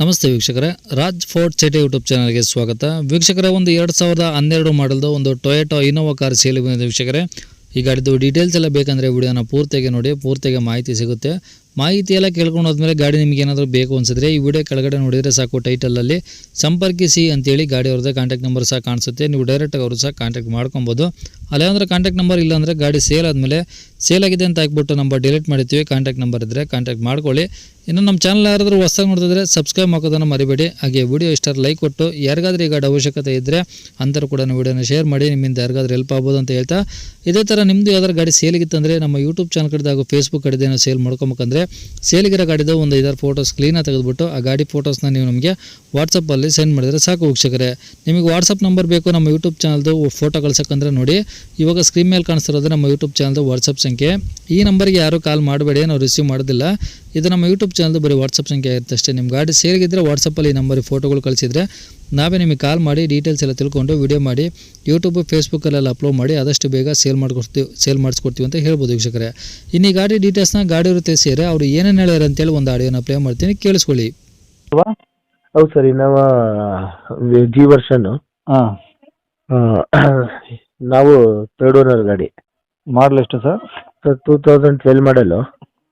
ನಮಸ್ತೆ ವೀಕ್ಷಕರೇ. Raj fort city YouTube ಚಾನಲ್ಗೆ ಸ್ವಾಗತ. ವೀಕ್ಷಕರೇ, ಒಂದು ಎರಡು ಸಾವಿರದ ಹನ್ನೆರಡು ಮಾಡಲ್ದು ಒಂದು ಟೊಯೆಟೊ ಇನೋವಾ ಕಾರ್ ಸೇಲಿ ಬಂದಿದೆ ವೀಕ್ಷಕರೇ. ಈ ಗಾಡಿದು ಡೀಟೇಲ್ಸ್ ಎಲ್ಲ ಬೇಕಂದರೆ ವಿಡಿಯೋನ ಪೂರ್ತಿಯಾಗಿ ನೋಡಿ, ಪೂರ್ತಿಯಾಗಿ ಮಾಹಿತಿ ಸಿಗುತ್ತೆ. ಮಾಹಿತಿ ಎಲ್ಲ ಕೇಳ್ಕೊಂಡು ಹೋದ್ಮೇಲೆ ಗಾಡಿ ನಿಮಗೆ ಏನಾದರೂ ಬೇಕು ಅನ್ಸಿದ್ರೆ ಈ ವಿಡಿಯೋ ಕೆಳಗಡೆ ನೋಡಿದರೆ ಸಾಕು ಟೈಟಲಲ್ಲಿ ಸಂಪರ್ಕಿಸಿ ಅಂತೇಳಿ ಗಾಡಿ ಅವ್ರದ್ದು ಕಾಂಟ್ಯಾಕ್ಟ್ ನಂಬರ್ ಸಹ ಕಾಣಿಸುತ್ತೆ. ನೀವು ಡೈರೆಕ್ಟಾಗಿ ಅವರು ಸಹ ಕಾಂಟ್ಯಾಕ್ಟ್ ಮಾಡ್ಕೊಬೋದು. ಅಲ್ಲೇ ಅಂದರೆ ಕಾಂಟ್ಯಾಕ್ಟ್ ನಂಬರ್ ಇಲ್ಲ ಅಂದರೆ ಗಾಡಿ ಸೇಲ್ ಆದಮೇಲೆ ಸೇಲ್ ಆಗಿದೆ ಅಂತ ಹಾಕ್ಬಿಟ್ಟು ನಂಬರ್ ಡಿಲೀಟ್ ಮಾಡ್ತೀವಿ ಕಾಂಟ್ಯಾಕ್ಟ್ ನಂಬರ್ ಇದ್ದರೆ ಕಾಂಟ್ಯಾಕ್ಟ್ ಮಾಡ್ಕೊಳ್ಳಿ. ಇನ್ನು ನಮ್ಮ ಚಾನಲ್ ಯಾರಾದರೂ ಹೊಸ್ದಾಗಿ ನೋಡ್ತಿದ್ರೆ ಸಬ್ಸ್ಕ್ರೈಬ್ ಹಾಕೋದನ್ನು ಮರಿಬೇಡಿ. ಹಾಗೆ ವಿಡಿಯೋ ಇಷ್ಟ ಲೈಕ್ ಕೊಟ್ಟು, ಯಾರಿಗಾದ್ರೂ ಈ ಗಾಡಿ ಅವಶ್ಯಕತೆ ಇದ್ದರೆ ಅಂಥವ್ರು ಕೂಡ ವಿಡಿಯೋನ ಶೇರ್ ಮಾಡಿ, ನಿಮ್ಮಿಂದ ಯಾರಿಗಾದ್ರೂ ಹೆಲ್ಪ್ ಆಗ್ಬೋದು ಅಂತ ಹೇಳ್ತಾ. ಇದೇ ಥರ ನಿಮ್ಮದು ಯಾವ್ದಾದ್ರು ಗಾಡಿ ಸೇಲಿಗಿತ್ತಂದರೆ ನಮ್ಮ ಯೂಟ್ಯೂಬ್ ಚಾನಲ್ ಕಡೆದಾಗ ಫೇಸ್ಬುಕ್ ಕಡೆದೇನೋ ಸೇಲ್ ಮಾಡ್ಕೊಬೇಕಂದ್ರೆ ಸೇಲಿಗಿರೋ ಗಾಡಿದು ಒಂದು ಐದಾರು ಫೋಟೋಸ್ ಕ್ಲೀನಾಗಿ ತೆಗೆದುಬಿಟ್ಟು ಆ ಗಾಡಿ ಫೋಟೋಸ್ನ ನೀವು ನಮಗೆ ವಾಟ್ಸಪ್ಪಲ್ಲಿ ಸೆಂಡ್ ಮಾಡಿದರೆ ಸಾಕು ವೀಕ್ಷಕರೇ. ನಿಮಗೆ ವಾಟ್ಸಪ್ ನಂಬರ್ ಬೇಕು, ನಮ್ಮ ಯೂಟ್ಯೂಬ್ ಚಾನಲ್ದು ಫೋಟೋ ಕಳ್ಸೋಕ್ಕಂದ್ರೆ ನೋಡಿ. ಇವಾಗ ಸ್ಕ್ರೀನ್ ಮೇಲೆ ಕಾಣಿಸ್ತಿರೋದು ನಮ್ಮ ಯೂಟ್ಯೂಬ್ ಚಾನಲ್ದು ವಾಟ್ಸಪ್ ಸಂಖ್ಯೆ. ಈ ನಂಬರ್ಗೆ ಯಾರೂ ಕಾಲ್ ಮಾಡಬೇಡಿ ನಾವು ರಿಸೀವ್ ಮಾಡೋದಿಲ್ಲ. ಇದು ನಮ್ಮ ಯೂಟ್ಯೂಬ್ ಚಾನಲ್ದು ಬರೀ ವಾಟ್ಸಪ್ ಸಂಖ್ಯೆ ಇರುತ್ತೆ ಅಷ್ಟೇ. ನಿಮ್ಮ ಗಾಡಿ ಸೇರಿಗಿದ್ರೆ ವಾಟ್ಸಪ್ಪಲ್ಲಿ ಈ ನಂಬರ್ ಫೋಟೋಗಳು ಕಳಿಸಿದ್ರೆ ನಾವೇ ನಿಮಗೆ ಕಾಲ್ ಮಾಡಿ ಡೀಟೇಲ್ಸ್ ಎಲ್ಲ ತಿಳ್ಕೊಂಡು ವಿಡಿಯೋ ಮಾಡಿ ಯೂಟ್ಯೂಬ್ ಫೇಸ್ಬುಕ್ಕಲ್ಲೆಲ್ಲ ಅಪ್ಲೋಡ್ ಮಾಡಿ ಆದಷ್ಟು ಬೇಗ ಸೇಲ್ ಮಾಡಿಕೊಡ್ತೀವಿ ಸೇಲ್ ಮಾಡಿಸ್ಕೊಡ್ತೀವಿ ಅಂತ ಹೇಳ್ಬೋದು ವೀಕ್ಷಕರೇ. ಇನ್ನು ಈ ಗಾಡಿ ಡೀಟೇಲ್ಸ್ನ ಇರುತ್ತೆ ತಿಳಿಸಿದರೆ ಅವರು ಏನೇನು ಹೇಳ್ಯಾರ ಅಂತೇಳಿ ಒಂದು ಆಡಿಯೋನ ಪ್ಲೇ ಮಾಡ್ತೀನಿ ಕೇಳಿಸ್ಕೊಳ್ಳಿ. ಹೌದು ಸರ್ ನಾವು ಜಿ ವರ್ಷನ್ ಹಾಂ. ನಾವು ಥರ್ಡ್ ಓನರ್ ಗಾಡಿ. ಮಾಡಲ್ ಎಷ್ಟು sir? Sir two thousand twelve model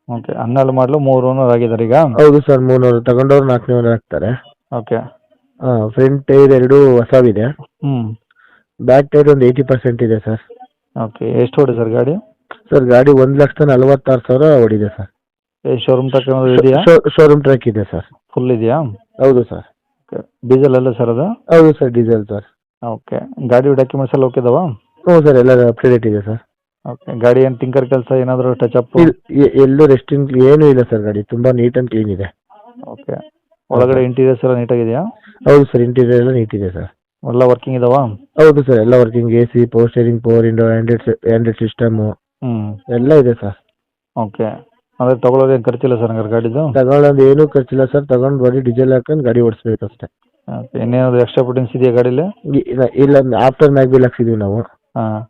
okay ಹನ್ನೆರಡು ಮಾಡಲು ಮೂರು ಓನರ್ ಆಗಿದ್ದಾರೆ ಈಗ? ಹೌದು ಸರ್ ಮೂರು ತಗೊಂಡವ್ರು ನಾಲ್ಕನೇ ಓನರ್ ಆಗ್ತಾರೆ. ಓಕೆ. ಹಾಂ ಫ್ರಂಟ್ ಟೈರ್ ಎರಡು ಹೊಸವಿದೆ. ಹ್ಞೂ ಬ್ಯಾಕ್ ಟೈರ್ ಒಂದು ಏಯ್ಟಿ ಪರ್ಸೆಂಟ್ ಇದೆ ಸರ್. ಓಕೆ ಎಷ್ಟು ಹೊಡಿ ಸರ್ ಗಾಡಿ? ಸರ್ ಗಾಡಿ ಒಂದು ಲಕ್ಷದ ನಲವತ್ತಾರು ಸಾವಿರ ಹೊಡಿದೆ ಸರ್. ಶೋರೂಮ್ ಟ್ರಕ್ ಏನಾದ್ರು ಇದೆಯಾ? ಶೋರೂಮ್ ಟ್ರ್ಯಾಕ್ ಇದೆ ಸರ್ ಫುಲ್ ಇದೆಯಾ? ಹೌದು ಸರ್ ಡೀಸೆಲ್ ಎಲ್ಲ ಸರ್ ಅದು? ಹೌದು ಸರ್ ಡೀಸೆಲ್ ಸರ್ ಓಕೆ ಗಾಡಿ ಡಾಕ್ಯುಮೆಂಟ್ಸ್ ಎಲ್ಲ ಓಕೆ ಇದಾವಾ ಹ್ಞೂ ಸರ್ ಎಲ್ಲ ಅಪ್ಡೇಟ್ ಇದೆ ಸರ್ ಓಕೆ ಗಾಡಿ ಏನು ಟಿಂಕರ್ ಕೆಲಸ ಏನಾದರೂ ಟಚ್ ಅಪ್ ಎಲ್ಲೂ ರೆಸ್ಟಿಂಗ್ ಏನೂ ಇಲ್ಲ ಸರ್ ಗಾಡಿ. ತುಂಬ ನೀಟ್ ಆ್ಯಂಡ್ ಕ್ಲೀನ್ ಇದೆ. ಓಕೆ ಒಳಗಡೆ ಇಂಟೀರಿಯರ್ಸ್ ಎಲ್ಲ ನೀಟಾಗಿದೆಯಾ ಹೌದು ಸರ್ ಇಂಟೀರಿಯರ್ ಎಲ್ಲ ನೀಟ್ ಇದೆ ಸರ್ ಎಲ್ಲ ವರ್ಕಿಂಗ್ ಇದಾವಾ? ಹೌದು ಸರ್ ಎಲ್ಲ working A C power steering power window Android system ಹ್ಞೂ ಎಲ್ಲ ಇದೆ ಸರ್ ಓಕೆ ಅಂದರೆ ತೊಗೊಳೋದು ಏನು ಖರ್ಚಿಲ್ಲ ಸರ್ ಹಂಗಾರೆ ಗಾಡಿದು? ತಗೊಳ್ಳೋದು ಏನೂ ಖರ್ಚಿಲ್ಲ ಸರ್. ತಗೊಂಡು ಬರೀ ಡೀಸೆಲ್ ಹಾಕೊಂಡು ಗಾಡಿ ಓಡಿಸ್ಬೇಕಷ್ಟೇ. ಓಕೆ ಇನ್ನೇನಾದ್ರು ಎಕ್ಸ್ಟ್ರಾ ಫಿಟ್ಟಿಂಗ್ಸ್ ಇದೆಯಾ ಗಾಡೀಲಿ? ಇ- ಇಲ್ಲ ಇಲ್ಲ ಆಫ್ಟರ್ ಮ್ಯಾಗ್ ಬಿಲ್ ಹಾಕ್ಸಿದೀವಿ ನಾವು. ಹಾಂ.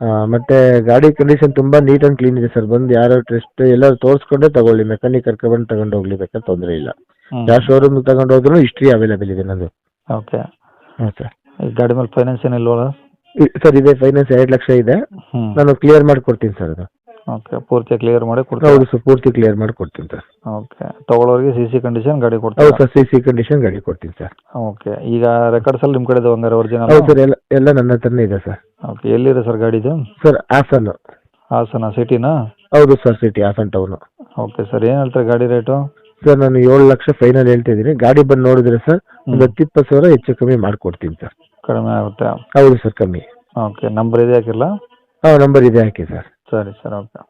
ಆ, ಮತ್ತೆ ಗಾಡಿ ಕಂಡೀಷನ್ ತುಂಬಾ ನೀಟ್ ಅಂಡ್ ಕ್ಲೀನ್ ಇದೆ ಸರ್. ಬಂದು ಯಾರು ಟೆಸ್ಟ್ ಎಲ್ಲ ತೋರಿಸ್ಕೊಂಡೇ ತಗೊಳ್ಳಿ. ಮೆಕ್ಯಾನಿಕ್ ಕರ್ಕೊಂಡ್ಬಂದು ತಗೊಂಡು ಹೋಗ್ಲಿ ಬೇಕಾದ್ರೆ ತೊಂದರೆ ಇಲ್ಲ. ಯಾವ ಶೋರೂಮ್ ತಗೊಂಡು ಹೋದ್ರು ಹಿಸ್ಟ್ರಿ ಅವೈಲೇಬಲ್ ಇದೆ ನಂದು ಓಕೆ. ಹಾಂ ಸರ್. ಈ ಗಾಡಿ ಮೇಲೆ ಫೈನಾನ್ಸ್ ಏನಿಲ್ವಲ್ಲ? ಸರ್ ಇದೆ ಫೈನಾನ್ಸ್ ಎರಡು ಲಕ್ಷ ಇದೆ. ಹ್ಞೂ ನಾನು ಕ್ಲಿಯರ್ ಮಾಡ್ಕೊಡ್ತೀನಿ ಸರ್ ಅದು. ಓಕೆ ಪೂರ್ತಿ ಕ್ಲಿಯರ್ ಮಾಡಿ ಕೊಡ್ತೀವಿ ಹೌದು ಸರ್ ಪೂರ್ತಿ ಕ್ಲಿಯರ್ ಮಾಡಿ ಕೊಡ್ತೀನಿ ಸರ್ ಓಕೆ ತಗೊಳ್ಳೋರಿಗೆ ಸಿ ಸಿ ಕಂಡೀಷನ್ ಗಾಡಿ ಹೌದು ಸರ್ ಸಿ ಸಿ ಕಂಡೀಷನ್ ಗಾಡಿ ಕೊಡ್ತೀನಿ ಸರ್ ಓಕೆ ಈಗ ರೆಕಾರ್ಡ್ಸ್ ಅಲ್ಲಿ ನಿಮ್ಮ ಕಡೆ ಇದಾವೆ ಹಂಗಾರೆ ಒರಿಜಿನಲ್ ಹೌದು ಸರ್ ಎಲ್ಲ ಎಲ್ಲ ನನ್ನ ಹತ್ರನೇ ಇದೆ ಸರ್ ಓಕೆ ಎಲ್ಲಿದೆ ಸರ್ ಗಾಡಿದು ಸರ್ ಹಾಸನ್. ಹಾಸನ ಸಿಟಿನಾ ಹೌದು sir city Hassan town okay sir ಏನು ಹೇಳ್ತಾರೆ ಗಾಡಿ ರೇಟು ಸರ್ ನಾನು ಏಳು ಲಕ್ಷ ಫೈನಲ್ ಹೇಳ್ತಾ ಇದ್ದೀನಿ ಗಾಡಿ ಬಂದು ನೋಡಿದ್ರೆ ಸರ್ ಒಂದು ಹತ್ತು ಇಪ್ಪತ್ತು ಸಾವಿರ ಹೆಚ್ಚು ಕಮ್ಮಿ ಮಾಡಿಕೊಡ್ತೀನಿ ಸರ್ ಕಡಿಮೆ ಆಗುತ್ತೆ. ಹೌದು ಸರ್ ಕಮ್ಮಿ. ಓಕೆ ನಂಬರ್ ಇದೆ ಹಾಕಿಲ್ಲ ಹಾಂ ನಂಬರ್ ಇದೆ ಹಾಕಿ ಸರ್ ಸರಿ ಸರ್ ಓಕೆ.